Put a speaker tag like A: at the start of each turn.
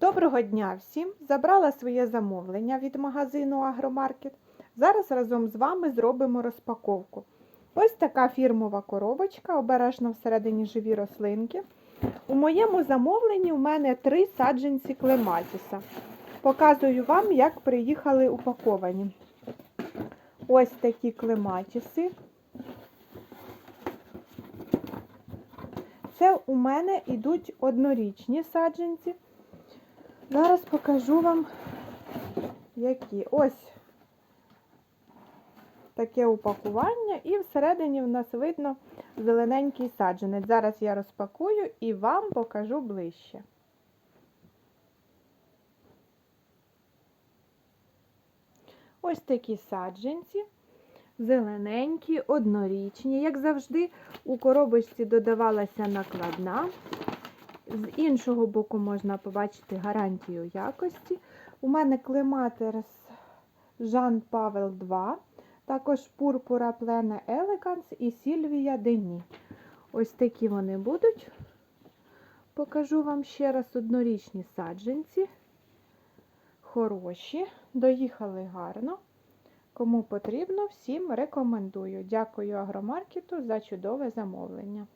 A: Доброго дня всім! Забрала своє замовлення від магазину Агромаркет. Зараз разом з вами зробимо розпаковку. Ось така фірмова коробочка, обережно всередині живі рослинки. У моєму замовленні у мене три саджанці клематіса. Показую вам, як приїхали упаковані. Ось такі клематіси. Це у мене йдуть однорічні саджанці. Зараз покажу вам, які. Ось таке упакування, і всередині в нас видно зелененький саджанець. Зараз я розпакую і вам покажу ближче. Ось такі саджанці, зелененькі, однорічні. Як завжди, у коробочці додавалася накладна. З іншого боку можна побачити гарантію якості. У мене клематер Жан Павел 2, також Пурпура Плена Елеганс і Сільвія Дені. Ось такі вони будуть. Покажу вам ще раз однорічні саджанці. Хороші, доїхали гарно. Кому потрібно, всім рекомендую. Дякую агромаркету за чудове замовлення.